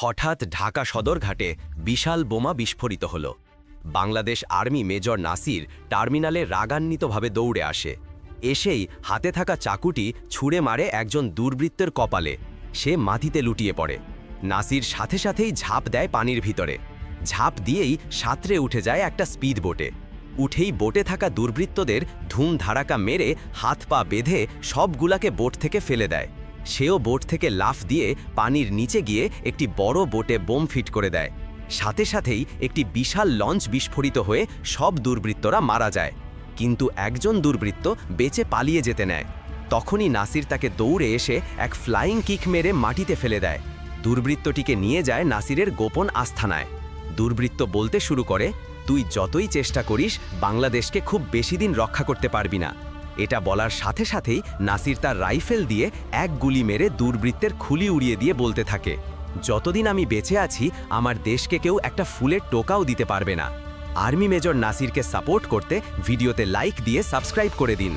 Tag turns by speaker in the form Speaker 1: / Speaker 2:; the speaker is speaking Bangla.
Speaker 1: হঠাৎ ঢাকা সদরঘাটে বিশাল বোমা বিস্ফোরিত হল। বাংলাদেশ আর্মি মেজর নাসির টার্মিনালে রাগান্বিতভাবে দৌড়ে আসে। এসেই হাতে থাকা চাকুটি ছুঁড়ে মারে একজন দুর্বৃত্তের কপালে। সে মাটিতে লুটিয়ে পড়ে। নাসির সাথে সাথেই ঝাঁপ দেয় পানির ভিতরে। ঝাঁপ দিয়েই সাঁতরে উঠে যায় একটা স্পিড বোটে উঠেই বোটে থাকা দুর্বৃত্তদের ধুম ধারাকা মেরে হাত পা বেঁধে সবগুলাকে বোট থেকে ফেলে দেয়। সেও বোট থেকে লাফ দিয়ে পানির নিচে গিয়ে একটি বড় বোটে বোম ফিট করে দেয়। সাথে সাথেই একটি বিশাল লঞ্চ বিস্ফোরিত হয়ে সব দুর্বৃত্তরা মারা যায়। কিন্তু একজন দুর্বৃত্ত বেঁচে পালিয়ে যেতে নেয়। তখনই নাসির তাকে দৌড়ে এসে এক ফ্লাইং কিক মেরে মাটিতে ফেলে দেয়। দুর্বৃত্তটিকে নিয়ে যায় নাসিরের গোপন আস্থানায়। দুর্বৃত্ত বলতে শুরু করে, তুই যতই চেষ্টা করিস, বাংলাদেশকে খুব বেশি দিন রক্ষা করতে পারবি না। এটা বলার সাথে সাথেই নাসির তার রাইফেল দিয়ে এক গুলি মেরে দুর্বৃত্তের খুলি উড়িয়ে দিয়ে বলতে থাকে, যতদিন আমি বেঁচে আছি, আমার দেশকে কেউ একটা ফুলের টোকাও দিতে পারবে না। আর্মি মেজর নাসিরকে সাপোর্ট করতে ভিডিওতে লাইক দিয়ে সাবস্ক্রাইব করে দিন।